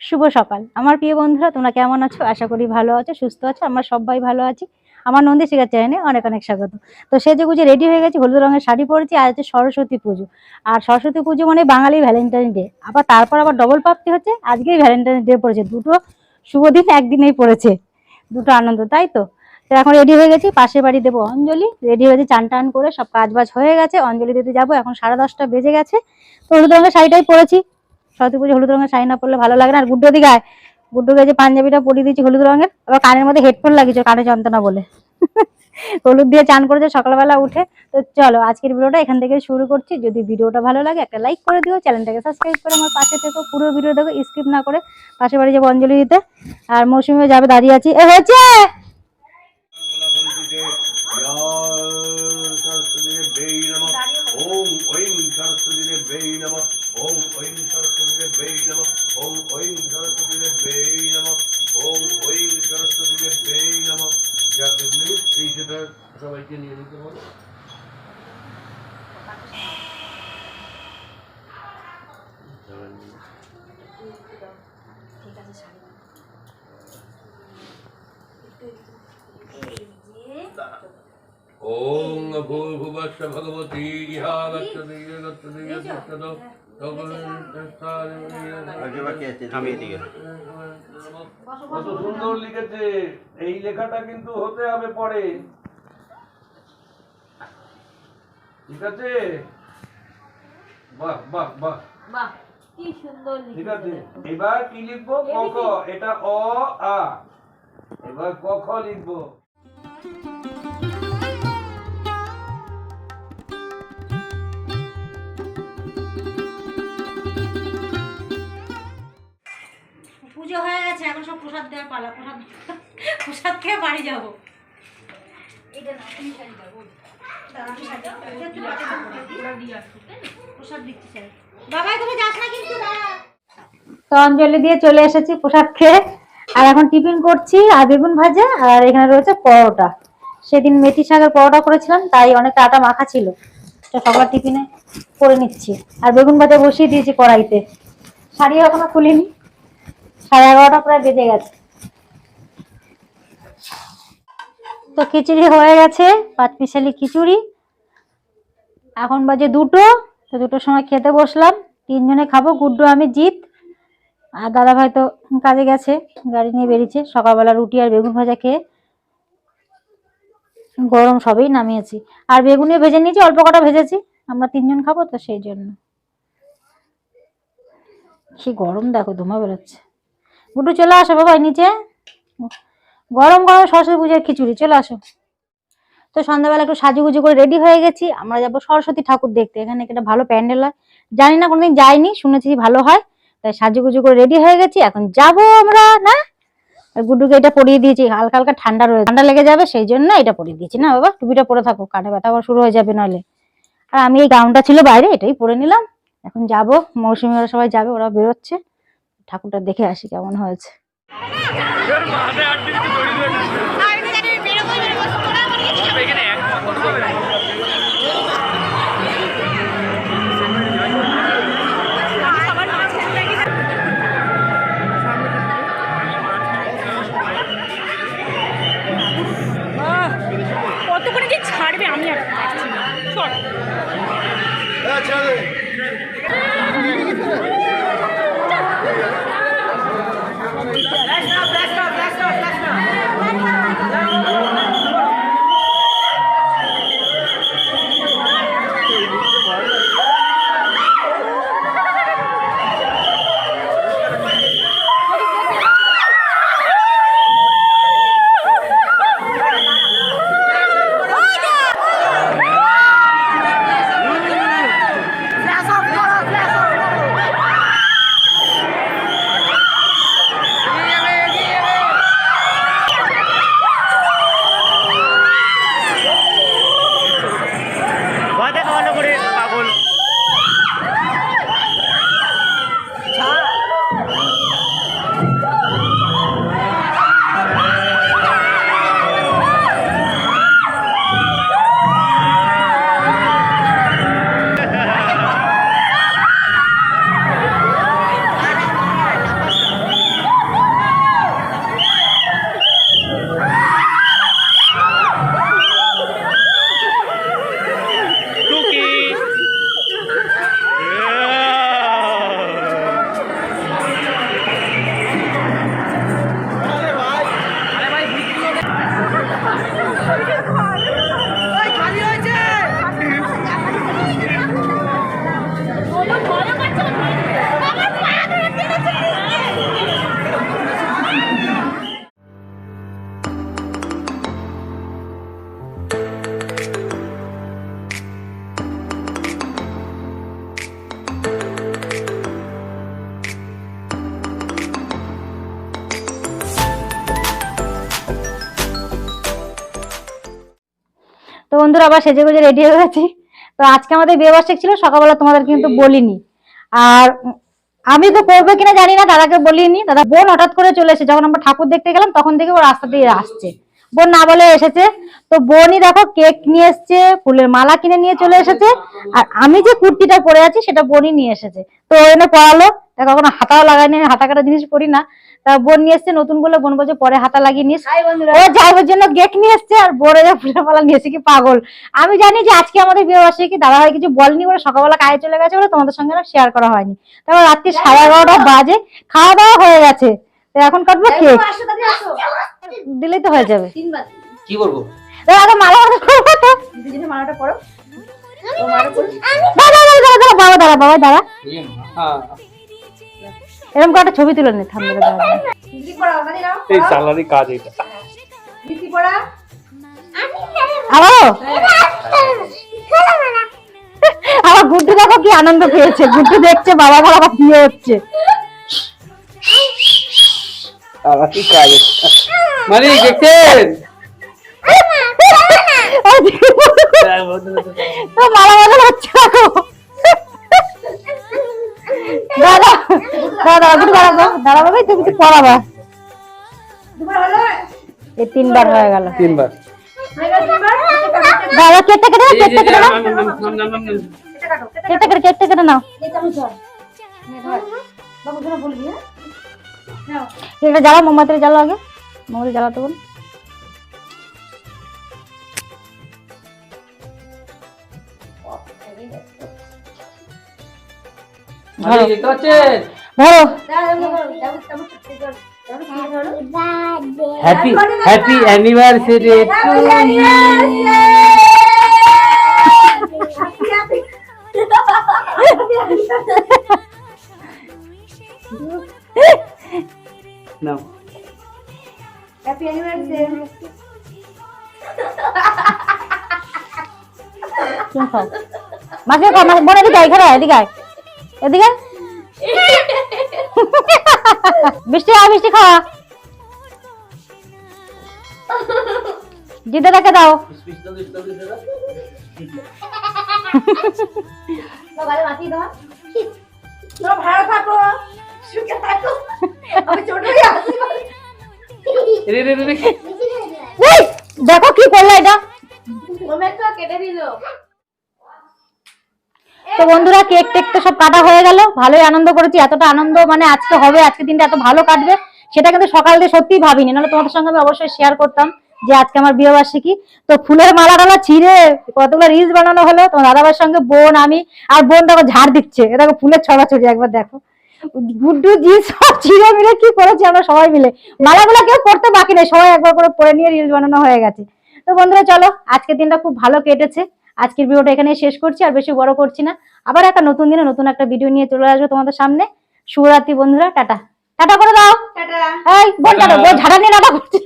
শুভ সকাল। আমার প্রিয় বন্ধুরা, তোমরা কেমন আছো? আশা করি ভালো আছো, সুস্থ আছো, আমরা সবাই ভালো আছি। আমার নন্দী শিকার চ্যানেলে অনেক অনেক স্বাগত। তো সেজে গুজে রেডি হয়ে গেছি, হলুদ রঙের শাড়ি পরেছি, আর হচ্ছে সরস্বতী পুজো। আর সরস্বতী পুজো মানে বাঙালি ভ্যালেন্টাইন ডে আবার তারপর আবার ডবল প্রাপ্তি হচ্ছে, আজকেই ভ্যালেন্টাইন ডে পড়েছে। দুটো শুভ দিন একদিনেই পড়েছে। দুটো আনন্দ, তাই তো? এখন রেডি হয়ে গেছি, পাশের বাড়ি দেবো অঞ্জলি। রেডি হয়েছে, চান টান করে সব কাজ বাজ হয়ে গেছে। অঞ্জলি দিতে যাব, এখন সাড়ে দশটা বেজে গেছে। তো হলুদ রঙের শাড়িটাই পরেছি। সরস্বতী পুজো হলুদ রঙের শাড়ি না পরলে ভালো লাগে না। আর গুড্ডো দিকে গুড্ডুকে যে পাঞ্জাবিটা পরিয়ে দিয়েছি হলুদ রঙের, আবার কানের মধ্যে হেডফোন লাগিয়েছে, কানে যন্ত্রণা বলে। হলুদ দিয়ে চান করেছে সকালবেলা উঠে। তো চলো, আজকের ভিডিওটা এখান থেকে শুরু করছি। যদি ভিডিওটা ভালো লাগে, একটা লাইক করে দিও। চ্যানেলটাকে সাবস্ক্রাইব করে আমার পাশে থেকো। পুরো ভিডিও দেখো স্কিপ না করে পাশে বাড়ি যাব অঞ্জলি দিতে। আর মৌসুমে যাবে, দাঁড়িয়ে আছি। এ হয়েছে! بينما قوم وإن ترتدل بينما قوم وإن ترتدل بينما قوم وإن ترتدل بينما قوم وإن ترتدل بينما Yaklaşımdayız. İyi sefer sabah ikinin yanında var. Thank you. ওং ভূর্ভুবস্য ভগবতী ইহা গচ্ছতি ইয়ে গচ্ছতি ইয়ে তিষ্ঠত কত সুন্দর লিখেছে। এই লেখাটা কিন্তু হতে হবে পরে। ঠিক আছে? বাহ বাহ বাহ। বাহ কি সুন্দর ঠিক আছে এবার কি লিখব? ক এটা অ আ। এবার ক খ লিখব। প্রসাদ দেওয়ার পালা প্রসাদ প্রসাদ খেয়ে বাড়ি যাব। বাবাই তুমি যাস না কিন্তু তো অঞ্জলি দিয়ে চলে এসেছি প্রসাদ খেয়ে। আর এখন টিফিন করছি আর বেগুন ভাজা আর এখানে রয়েছে পরোটা। সেদিন মেথি শাকের পরোটা করেছিলাম তাই অনেকটা আটা মাখা ছিল। তো সবার টিফিনে করে নিচ্ছি। আর বেগুন ভাজা বসিয়ে দিয়েছি কড়াইতে। শাড়ি এখনও খুলিনি। সাড়ে এগারোটা প্রায় বেজে গেছে। তো খিচুড়ি হয়ে গেছে পাঁচ মিশালি খিচুড়ি। এখন বাজে দুটো, তো দুটোর সময় খেতে বসলাম। তিনজনে খাব, গুড্ডু, আমি জিত আর দাদা ভাই তো কাজে গেছে, গাড়ি নিয়ে বেরিয়েছে। সকালবেলা রুটি আর বেগুন ভাজা খেয়ে গরম সবেই নামিয়েছি। আর বেগুনে ভেজে নিয়েছি, অল্প কটা ভেজেছি। আমরা তিনজন খাব তো সেই জন্য। কি গরম দেখো ধুমা বেরোচ্ছে। গুড্ডু চলে আসো বাবা নিচে। গরম গরম সরস্বতী পুজোর খিচুড়ি, চলে আসো। তো সন্ধ্যাবেলা একটু সাজুগুজু করে রেডি হয়ে গেছি। আমরা যাব সরস্বতী ঠাকুর দেখতে। এখানে একটা ভালো প্যান্ডেল হয়। জানি না, কোনোদিন যাইনি, শুনেছি ভালো হয়। তাই সাজুগুজু করে রেডি হয়ে গেছি। এখন যাব আমরা, না? গুড্ডুকে এটা পরিয়ে দিয়েছি। হালকা হালকা ঠান্ডা রয়েছে। ঠান্ডা লেগে যাবে, সেই জন্য এটা পরিয়ে দিয়েছি। না বাবা, টুপিটা পরে থাকো। কানে ব্যথা আবার শুরু হয়ে যাবে নাহলে আর আমি এই গাউনটা ছিল বাইরে, এটাই পরে নিলাম। এখন যাব। মৌসুমি ওরা সবাই যাবে ওরা বেরোচ্ছে। ঠাকুরটা দেখে আসি কেমন হয়েছে কতক্ষণে বন্ধুরা আবার সেজে গুজে রেডি হয়ে গেছি। তো আজকে আমাদের বিয়ে বার্ষিক ছিল সকালবেলা তোমাদের কিন্তু বলিনি। আর আমি তো করব কিনা জানি না দাদাকে বলিনি। দাদা বোন হঠাৎ করে চলে এসে যখন আমরা ঠাকুর দেখতে গেলাম তখন থেকে ও রাস্তা দিয়ে আসছে। বোন না বলে এসেছে। তো বোনই দেখো কেক নিয়ে এসেছে ফুলের মালা কিনে নিয়ে চলে এসেছে। আর আমি যে কুর্তিটা পরে আছি সেটা বোনই নিয়ে এসেছে। তো এনে পরালো দেখো কখনো হাতাও লাগায়নি আমি হাতা কাটা জিনিস পরি না। তা বোন নিয়ে এসছে নতুন বলে বোন বলছে পরে হাতা লাগিয়ে নিস। ও যাইবার জন্য কেক নিয়ে এসছে আর বোরে ফুলের মালা নিয়ে এসে কি পাগল। আমি জানি যে আজকে আমাদের বিয়ে বার্ষিকী দাদা ভাই কিছু বলেনি বলে সকালবেলা কাজে চলে গেছে বলে তোমাদের সঙ্গে শেয়ার করা হয়নি। তারপর রাত্রি সাড়ে এগারোটা বাজে খাওয়া দাওয়া হয়ে গেছে। তো এখন কাটবো কেক। দিলেই তো হয়ে যাবে। কি করব তো আগে মালা মালা করব তো মালাটা পরো। দাঁড়া দাঁড়া দাঁড়া দাঁড়া বাবা দাঁড়া বাবা দাঁড়া হ্যাঁ। এরকম করে একটা ছবি তুলে নে থামবে দাঁড়া দাঁড়া। এই সালারি কাজ এটা। আবারও আমার গুড্ডু দেখো কি আনন্দ পেয়েছে। গুড্ডু দেখছে বাবা বাবা আবার বিয়ে হচ্ছে। সালারি কাজ মানে দেখছেন? তো মালা মালা হচ্ছে দাদা দাদা গুড্ডু দাঁড়াবো দাঁড়াবো তুমি তো পড়াবা এই তিনবার হয়ে গেল তিনবার দাদা কেটে কেটে কেটে কেটে নাও। কেটে কেটে কেটে কেটে নাও এটা জ্বালাও মোমবাতি জ্বালাও আগে। মোমবাতি জ্বালাতে বল। হ্যাপি হ্যাপি অ্যানিভার্সারি মাকে খাও মাকে বোন এদিকে আয়, এখানে আয়, এদিকে আয়। এদিকে আয়। বৃষ্টি আয় বৃষ্টি খাওয়া জিতে তাকে দাও রে রে রে রে। এই, দেখো কি করলো এটা তো বন্ধুরা, কেক টেক তো সব কাটা হয়ে গেল। ভালোই আনন্দ করেছি। এতটা আনন্দ মানে আজকে হবে আজকে দিনটা এত ভালো কাটবে, সেটা কিন্তু সকাল দিয়ে সত্যিই ভাবিনি। নাহলে তোমাদের সঙ্গে আমি অবশ্যই শেয়ার করতাম যে আজকে আমার বিয়ে বার্ষিকী তো ফুলের মালা টালা ছিঁড়ে কতগুলো রিলস বানানো হলো, তোমার দাদাবার সঙ্গে বোন, আমি আর বোন দেখো ঝাড় দিচ্ছে। দেখো ফুলের ছড়াছড়ি একবার দেখো। গুড্ডু জি সব ছিঁড়ে মিলে কি করেছি আমরা সবাই মিলে? মালাগুলো কেউ পড়তে বাকি নেই, সবাই একবার করে পরে নিয়ে রিলস বানানো হয়ে গেছে। তো বন্ধুরা, চলো, আজকের দিনটা খুব ভালো কেটেছে। আজকের ভিডিওটা এখানে শেষ করছি আর বেশি বড় করছি না। আবার একটা নতুন দিনে নতুন একটা ভিডিও নিয়ে চলে আসব তোমাদের সামনে। শুভরাত্রি বন্ধুরা টাটা। টাটা করে দাও। এই বোন টাটা বোন ঝাড়া নিয়ে টাটা করছে।